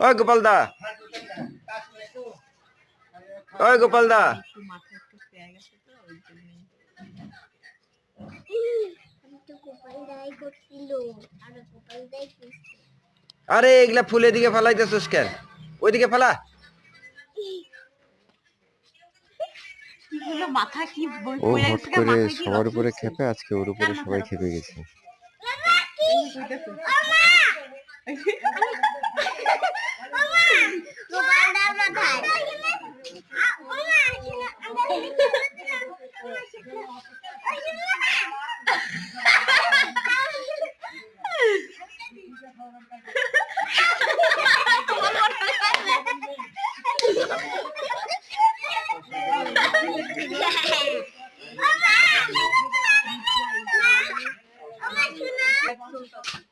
ওই গোপাল দা ওই গোপাল দা একটু মাথা একটু পেয়ে গেছে তো ওই জন্যই আমি তো গোপাল দাই করছিল আর এগুলা ফুলের দিকে ফেলাইতেছিস কেন ওইদিকে ফেলা কি হলো মাথা কি বই ও হট করে সবার উপরে খেপে আজকে ওর উপরে সবাই খেপে গেছে 妈妈，我玩什么牌？好，妈妈，现在，俺们来玩这个。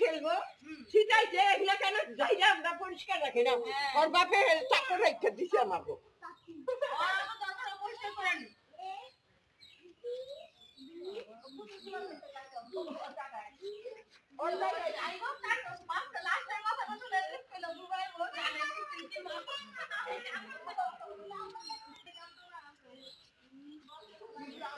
খেলব সেটাই যে এগুলা কেন যাইরা আমরা পরিষ্কার রাখি না ওর বাপে চাকর রেখে দিছে আমাকে